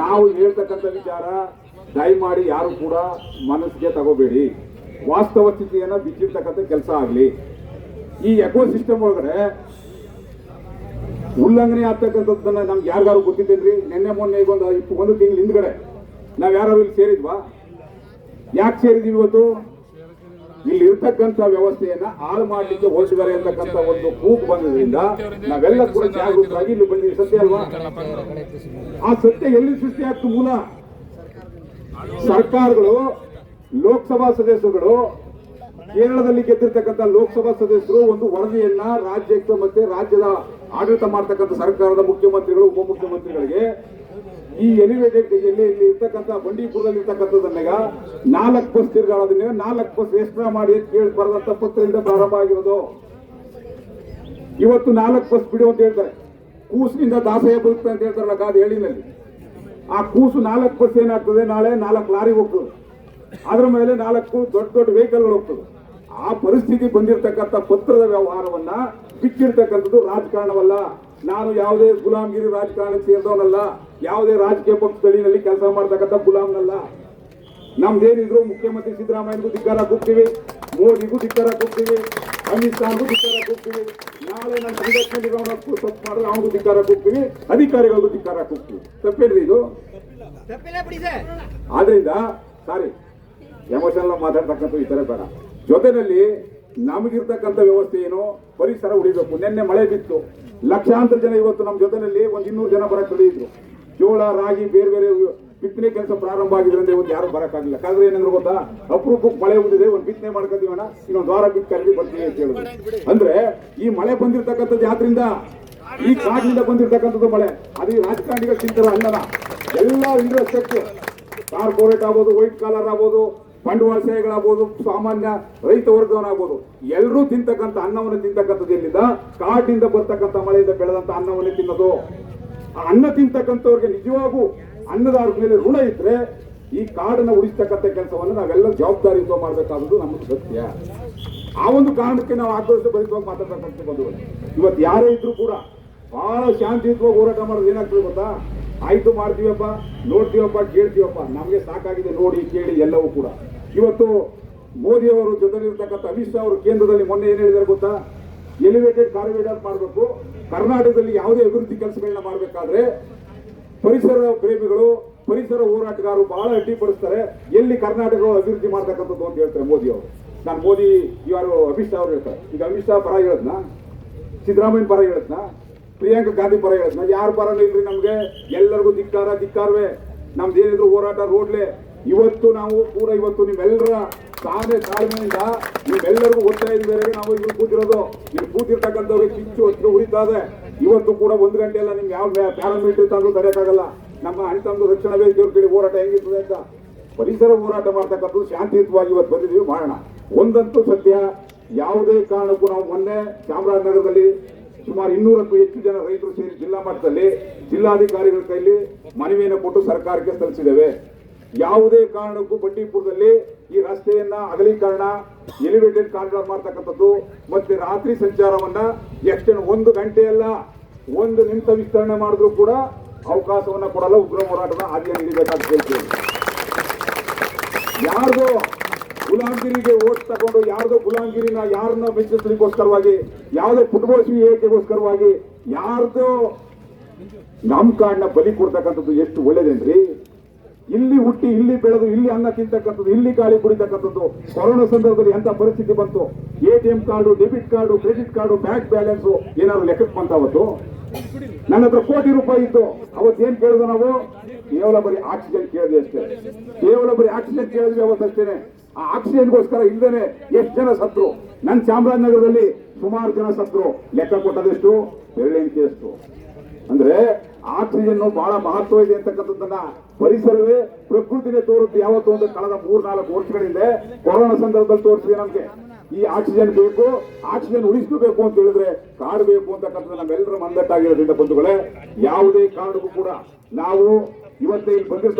ನಾವು ಹೇಳ್ತಕ್ಕಂಥ ವಿಚಾರ ದಯಮಾಡಿ ಯಾರು ಕೂಡ ಮನಸ್ಸಿಗೆ ತಗೋಬೇಡಿ. ವಾಸ್ತವ ಸ್ಥಿತಿಯನ್ನು ಬಿಚ್ಚಿರ್ತಕ್ಕಂಥ ಕೆಲಸ ಆಗಲಿ. ಈ ಎಕೋ ಸಿಸ್ಟಮ್ ಒಳಗಡೆ ಉಲ್ಲಂಘನೆ ಆಗ್ತಕ್ಕಂಥದ್ದನ್ನ ನಮ್ಗೆ ಯಾರಿಗಾರು ಗೊತ್ತಿದ್ದೇನ್ರಿ? ನಿನ್ನೆ ಮೊನ್ನೆ ಒಂದು ಒಂದು ತಿಂಗಳ ಹಿಂದ್ಗಡೆ ನಾವು ಯಾರು ಇಲ್ಲಿ ಸೇರಿದ್ವಾ? ಯಾಕೆ ಸೇರಿದ್ವಿ ಇವತ್ತು? ಇಲ್ಲಿ ಇರ್ತಕ್ಕಂಥ ವ್ಯವಸ್ಥೆಯನ್ನ ಹಾಳು ಮಾಡಲಿಕ್ಕೆ ಹೋಗಿದ್ದಾರೆ ಅಂತಕ್ಕಂಥ ಒಂದು ಕೂಗು ಬಂದಿದ್ರಿಂದ ನಾವೆಲ್ಲ ಕೂಡ ಜಾಗೃತರಾಗಿ ಇಲ್ಲಿ ಬಂದಿದ್ದೀವಿ. ಸತ್ಯ ಅಲ್ವಾ? ಆ ಸತ್ಯ ಎಲ್ಲಿ ಸೃಷ್ಟಿ ಆಗ್ತು ಮೂಲ? ಸರ್ಕಾರಗಳು, ಲೋಕಸಭಾ ಸದಸ್ಯರುಗಳು, ಕೇರಳದಲ್ಲಿ ಗೆದ್ದಿರ್ತಕ್ಕಂಥ ಲೋಕಸಭಾ ಸದಸ್ಯರು ಒಂದು ವರದಿಯನ್ನ ರಾಜ್ಯಕ್ಕೆ ಮತ್ತೆ ರಾಜ್ಯದ ಆಡಳಿತ ಮಾಡ್ತಕ್ಕಂಥ ಸರ್ಕಾರದ ಮುಖ್ಯಮಂತ್ರಿಗಳು, ಉಪಮುಖ್ಯಮಂತ್ರಿಗಳಿಗೆ ಈ ಎಲಿವೇಟೆಡ್ ಇಲ್ಲಿ ಇರ್ತಕ್ಕಂಥ ಬಂಡೀಪುರದಲ್ಲಿ ಇರ್ತಕ್ಕಂಥದ್ದನ್ನೀಗ ನಾಲ್ಕು ಬಸ್ ತಿರುಗಾಡೋದನ್ನ ನಾಲ್ಕು ಬಸ್ ಎಕ್ಸ್ಟ್ರಾ ಮಾಡಿ ಅಂತ ಕೇಳಿ ಬರೆದಂತ ಪತ್ರದಿಂದ ಪ್ರಾರಂಭ ಆಗಿರೋದು. ಇವತ್ತು ನಾಲ್ಕು ಬಸ್ ಬಿಡು ಅಂತ ಹೇಳ್ತಾರೆ. ಕೂಸಿನಿಂದ ದಾಸಯ್ಯ ಬರುತ್ತೆ ಅಂತ ಹೇಳ್ತಾರಲ್ಲ ಕಾದ ಹೇಳಿನಲ್ಲಿ. ಆ ಕೂಸು ನಾಲ್ಕು ಬಸ್ ಏನಾಗ್ತದೆ? ನಾಳೆ ನಾಲ್ಕು ಲಾರಿ ಹೋಗ್ತದೆ. ಅದ್ರ ಮೇಲೆ ನಾಲ್ಕು ದೊಡ್ಡ ದೊಡ್ಡ ವೆಹಿಕಲ್ಗಳು ಹೋಗ್ತದೆ. ಆ ಪರಿಸ್ಥಿತಿ ಬಂದಿರತಕ್ಕಂಥ ಪತ್ರದ ವ್ಯವಹಾರವನ್ನ ಬಿಚ್ಚಿರ್ತಕ್ಕಂಥದ್ದು ರಾಜಕಾರಣವಲ್ಲ. ನಾನು ಯಾವುದೇ ಗುಲಾಮ್ಗಿರಿ ರಾಜಕಾರಣಕ್ಕೆ ಸೇರಿದವನಲ್ಲ ಯಾವುದೇ ರಾಜಕೀಯ ಪಕ್ಷದಲ್ಲಿನಲ್ಲಿ ಕೆಲಸ ಮಾಡ್ತಕ್ಕಂಥ ಗುಲಾಮ್ನಲ್ಲ. ನಮ್ದೇನಿದ್ರು ಮುಖ್ಯಮಂತ್ರಿ ಸಿದ್ದರಾಮಯ್ಯಗೂ ಧಿಕ್ಕಾರ ಕೂಗ್ತೀವಿ ಮೋದಿಗೂ ಧಿಕ್ಕಾರ ಕೂಗ್ತೀವಿ ಅಮಿತ್ ಶಾಗೂ ಧಿಕ್ಕಾರ ಕೂಗ್ತೀವಿ. ನಾಳೆ ನನ್ನ ಸಂಘಟನೆಗೆ ತಪ್ಪು ಮಾಡಿದ್ರೆ ಅವನಿಗೂ ಧಿಕ್ಕಾರ ಕೂಗ್ತೀವಿ ಅಧಿಕಾರಿಗಳಿಗೂ ಧಿಕ್ಕಾರ ಕೂಗ್ತೀವಿ. ತಪ್ಪೇಳಿ ಇದು? ಆದ್ರಿಂದ ಸಾರಿ ಎಮೋಷನಲ್ ಮಾತಾಡ್ತಕ್ಕಂಥ ಈ ತರ ಬೇಡ. ಜೊತೆನಲ್ಲಿ ನಮಗಿರ್ತಕ್ಕಂಥ ವ್ಯವಸ್ಥೆ ಏನು? ಪರಿಸರ ಉಳಿಬೇಕು. ನಿನ್ನೆ ಮಳೆ ಬಿತ್ತು. ಲಕ್ಷಾಂತರ ಜನ ಇವತ್ತು ನಮ್ಮ ಜೊತೆಯಲ್ಲಿ ಒಂದು ಇನ್ನೂರು ಜನ ಬರಕ್ ಇದ್ರು. ಜೋಳ, ರಾಗಿ, ಬೇರೆ ಬೇರೆ ಬಿತ್ತನೆ ಕೆಲಸ ಪ್ರಾರಂಭ ಆಗಿದ್ರಿಂದ ಇವತ್ತು ಯಾರು ಬರಕ್ಕಾಗಿಲ್ಲ ಕಾದ್ರೆ ಏನಂದ್ರೆ ಗೊತ್ತಾ? ಅಪರೂಪಕ್ಕೆ ಮಳೆ ಬಂದಿದೆ ಒಂದು ಬಿತ್ತನೆ ಮಾಡ್ಕೊತೀವಣ್ಣ ಇನ್ನೊಂದು ವಾರ ಬಿತ್ತು ಕರೆದಿ ಬರ್ತೀವಿ ಅಂತ ಹೇಳಿದ್ರು ಅಂದ್ರೆ ಈ ಮಳೆ ಬಂದಿರ್ತಕ್ಕಂಥದ್ದು ಯಾತ್ರಿಂದ? ಈ ಕಾಡಿನಿಂದ ಬಂದಿರತಕ್ಕಂಥದ್ದು ಮಳೆ. ಅದು ರಾಜಕಾರಣಿಗಳು ತಿಂತಾರ ಅನ್ನನ ಎಲ್ಲ ಇಂಟ್ರೆಸ್ಟ್ ಕಾರ್ಪೊರೇಟ್ ಆಗ್ಬೋದು, ವೈಟ್ ಕಾಲರ್ ಆಗ್ಬೋದು ಬಂಡವಾಳಶಾಹಿಗಳಾಗ್ಬೋದು ಸಾಮಾನ್ಯ ರೈತ ವರ್ಗವನಾಗ್ಬೋದು ಎಲ್ಲರೂ ತಿಂತಕ್ಕಂಥ ಅನ್ನವನ್ನು ತಿಂತಕ್ಕಂಥದ್ದು ಎಲ್ಲಿಂದ? ಕಾಡಿನಿಂದ ಬರ್ತಕ್ಕಂಥ ಮಳೆಯಿಂದ ಬೆಳೆದಂತ ಅನ್ನವನ್ನೇ ತಿನ್ನೋದು. ಆ ಅನ್ನ ತಿಂತಕ್ಕಂಥವ್ರಿಗೆ ನಿಜವಾಗೂ ಅನ್ನದಾರ ಮೇಲೆ ಋಣ ಇದ್ರೆ ಈ ಕಾಡನ್ನ ಉಳಿಸ್ತಕ್ಕಂಥ ಕೆಲಸವನ್ನು ನಾವೆಲ್ಲ ಜವಾಬ್ದಾರಿಯಿಂದ ಮಾಡಬೇಕಾದದ್ದು ನಮ್ಮ ಸತ್ಯ. ಆ ಒಂದು ಕಾರಣಕ್ಕೆ ನಾವು ಆಕ್ರೋಶ ಭರಿತವಾಗಿ ಮಾತಾಡ್ತಕ್ಕಂಥ ಬಂಧುಗಳು ಇವತ್ತು ಯಾರೇ ಇದ್ರು ಕೂಡ ಬಹಳ ಶಾಂತಿಯುತವಾಗಿ ಹೋರಾಟ ಮಾಡೋದು ಏನಾಗ್ತದೆ ಗೊತ್ತಾ? ಆಯ್ತು ಮಾಡ್ತೀವಪ್ಪ, ನೋಡ್ತೀವಪ್ಪ, ಕೇಳ್ತೀವಪ್ಪ. ನಮಗೆ ಸಾಕಾಗಿದೆ ನೋಡಿ, ಕೇಳಿ ಎಲ್ಲವೂ ಕೂಡ. ಇವತ್ತು ಮೋದಿ ಅವರು ಜೊತೆಲಿರ್ತಕ್ಕಂಥ ಅಮಿತ್ ಶಾ ಅವರು ಕೇಂದ್ರದಲ್ಲಿ ಮೊನ್ನೆ ಏನು ಹೇಳಿದಾರೆ ಗೊತ್ತಾ? ಎಲಿವೇಟೆಡ್ ಕಾರಿಡಾರ್ ಮಾಡಬೇಕು. ಕರ್ನಾಟಕದಲ್ಲಿ ಯಾವುದೇ ಅಭಿವೃದ್ಧಿ ಕೆಲಸಗಳನ್ನ ಮಾಡಬೇಕಾದ್ರೆ ಪರಿಸರ ಪ್ರೇಮಿಗಳು, ಪರಿಸರ ಹೋರಾಟಗಾರರು ಬಹಳ ಅಡ್ಡಿಪಡಿಸ್ತಾರೆ ಎಲ್ಲಿ ಕರ್ನಾಟಕ ಅಭಿವೃದ್ಧಿ ಮಾಡ್ತಕ್ಕಂಥದ್ದು ಅಂತ ಹೇಳ್ತಾರೆ ಮೋದಿ ಅವರು. ನಾನು ಮೋದಿ ಯಾರು ಅಮಿತ್ ಶಾ ಅವರು ಹೇಳ್ತಾರೆ. ಈಗ ಅಮಿತ್ ಶಾ ಪರ ಹೇಳದ್ನ? ಸಿದ್ದರಾಮಯ್ಯ ಪರ ಹೇಳದ್ನ? ಪ್ರಿಯಾಂಕಾ ಗಾಂಧಿ ಪರ ಹೇಳದ್ನ ಯಾರು ಪರನೂ ಇಲ್ರಿ ನಮಗೆ? ಎಲ್ಲರಿಗೂ ಧಿಕ್ಕಾರ, ಧಿಕ್ಕಾರವೇ. ನಮ್ದು ಏನಿದ್ರು ಹೋರಾಟ ರೋಡ್ಲೆ. ಇವತ್ತು ನಾವು ಕೂಡ ಇವತ್ತು ನಿಮ್ಮೆಲ್ಲರ ತಾನೇ ತಾಳ್ಮೆಯಿಂದ ನೀವೆಲ್ಲರಿಗೂ ಒತ್ತಾಯ ಮೇರೆಗೆ ನಾವು ಇಲ್ಲಿ ಕೂತಿರೋದು. ಇಲ್ಲಿ ಕೂತಿರ್ತಕ್ಕಂಥವ್ರಿಗೆ ಕಿಚ್ಚು ಹತ್ತಿರ ಉರಿತಾ ಇದೆ ಇವತ್ತು ಕೂಡ ಒಂದು ಗಂಟೆ ಎಲ್ಲ ನಿಮ್ಗೆ ಯಾವ ಪ್ಯಾರಾಮೀಟರ್ ತಂದು ತಡೆಯಕ್ಕಾಗಲ್ಲ ನಮ್ಮ ಅಣಿತಂದು ರಕ್ಷಣಾ ವೇದಿಕೆ ಕೇಳಿ ಹೋರಾಟ ಹೆಂಗಿರ್ತದೆ ಅಂತ. ಪರಿಸರ ಹೋರಾಟ ಮಾಡ್ತಕ್ಕಂಥದ್ದು ಶಾಂತಿಯುತವಾಗಿ ಇವತ್ತು ಬಂದಿದ್ದೀವಿ. ಮಾಡೋಣ. ಒಂದಂತೂ ಸತ್ಯ. ಯಾವುದೇ ಕಾರಣಕ್ಕೂ ನಾವು ಮೊನ್ನೆ ಚಾಮರಾಜನಗರದಲ್ಲಿ ಸುಮಾರು ಇನ್ನೂರಕ್ಕೂ ಹೆಚ್ಚು ಜನ ರೈತರು ಸೇರಿ ಜಿಲ್ಲಾ ಮಟ್ಟದಲ್ಲಿ ಜಿಲ್ಲಾಧಿಕಾರಿಗಳ ಕೈಲಿ ಮನವಿಯನ್ನು ಕೊಟ್ಟು ಸರ್ಕಾರಕ್ಕೆ ಸಲ್ಲಿಸಿದ್ದೇವೆ. ಯಾವುದೇ ಕಾರಣಕ್ಕೂ ಬಂಡೀಪುರದಲ್ಲಿ ಈ ರಸ್ತೆಯನ್ನ ಅಗಲೀಕರಣ ಎಲಿವೇಟೆಡ್ ಕಾರಿಡಾರ್ ಮಾಡ್ತಕ್ಕಂಥದ್ದು ಮತ್ತೆ ರಾತ್ರಿ ಸಂಚಾರವನ್ನ ಎಕ್ಸ್ಟೆಂಡ್ ಒಂದು ಗಂಟೆಯಲ್ಲ ಒಂದು ನಿಮಿಷ ವಿಸ್ತರಣೆ ಮಾಡಿದ್ರು ಕೂಡ ಅವಕಾಶವನ್ನ ಕೊಡಲ್ಲ, ಉಗ್ರ ಹೋರಾಟದ ಹಾದಿಯನ್ನು ಹಿಡಿಬೇಕಾದ ಕೇಳ್ತೀವಿ. ಯಾರ್ದೋ ಗುಲಾಮ್ಗಿರಿಗೆ ಓಟ್ ತಗೊಂಡು ಯಾರ್ದೋ ಗುಲಾಮಗಿರಿನ ಯಾರನ್ನ ಮೆಚ್ಚಿಸ್ಲಿಕ್ಕೋಸ್ಕರವಾಗಿ, ಯಾವುದೋ ಫುಟ್ಬಾಲ್ ಏಕೆಗೋಸ್ಕರವಾಗಿ ಯಾರ್ದೋ ಕಾಡನ್ನ ಬಲಿ ಕೊಡ್ತಕ್ಕಂಥದ್ದು ಎಷ್ಟು ಒಳ್ಳೇದೇನ್ರಿ? ಇಲ್ಲಿ ಹುಟ್ಟಿ, ಇಲ್ಲಿ ಬೆಳೆದು, ಇಲ್ಲಿ ಅನ್ನ ತಿಂತಕ್ಕಂಥದ್ದು, ಇಲ್ಲಿ ಗಾಳಿ ಕುಡಿತಕ್ಕಂಥದ್ದು, ಕೊರೋನಾ ಸಂದರ್ಭದಲ್ಲಿ ಎಂತ ಪರಿಸ್ಥಿತಿ ಬಂತು? A T M card, debit card, credit card, bank balance ಏನಾದ್ರು ಲೆಕ್ಕಕ್ಕೆ ಬಂತ ಅವತ್ತು? ನನ್ನ ಹತ್ರ ಕೋಟಿ ರೂಪಾಯಿ ಇತ್ತು. ಅವತ್ತು ಏನ್ ಕೇಳಿದ್ರು ನಾವು? ಕೇವಲ ಬರೀ ಆಕ್ಸಿಜನ್ ಕೇಳಿದೆ ಅಷ್ಟೇ. ಕೇವಲ ಬರೀ ಆಕ್ಸಿಜನ್ ಕೇಳಿದ್ವಿ ಅವತ್ತಷ್ಟೇನೆ. ಆ ಆಕ್ಸಿಜನ್ಗೋಸ್ಕರ ಇಲ್ಲದೇನೆ ಎಷ್ಟು ಜನ ಸತ್ರು? ನನ್ನ ಚಾಮರಾಜನಗರದಲ್ಲಿ ಸುಮಾರು ಜನ ಸತ್ರು. ಲೆಕ್ಕ ಕೊಟ್ಟದೆಷ್ಟು? ಬೆರಳೆಂಕೆಯಷ್ಟು ಅಂದ್ರೆ ಆಕ್ಸಿಜನ್ ಬಹಳ ಮಹತ್ವ ಇದೆ ಅಂತಕ್ಕಂಥದ್ದನ್ನ ಪರಿಸರವೇ ಪ್ರಕೃತಿಗೆ ತೋರುತ್ತೆ. ಯಾವತ್ತು ಒಂದು ಕಳೆದ ಮೂರ್ನಾಲ್ಕು ವರ್ಷಗಳಿಂದ ಕೊರೋನಾ ಸಂದರ್ಭದಲ್ಲಿ ತೋರಿಸಿದೆ ನಮ್ಗೆ. ಈ ಆಕ್ಸಿಜನ್ ಬೇಕು, ಆಕ್ಸಿಜನ್ ಉಳಿಸ್ಕೋಬೇಕು ಅಂತ ಹೇಳಿದ್ರೆ ಕಾಡು ಬೇಕು ಅಂತಕ್ಕಂಥದ್ದು ನಮ್ಮೆಲ್ಲರ ಮಂದಟ್ಟಾಗಿರೋದ್ರಿಂದ ಬಂಧುಗಳೇ, ಯಾವುದೇ ಕಾರಣಕ್ಕೂ ಕೂಡ ನಾವು ಇವತ್ತೇ ಇಲ್ಲಿ ಬಂದಿರ್ತ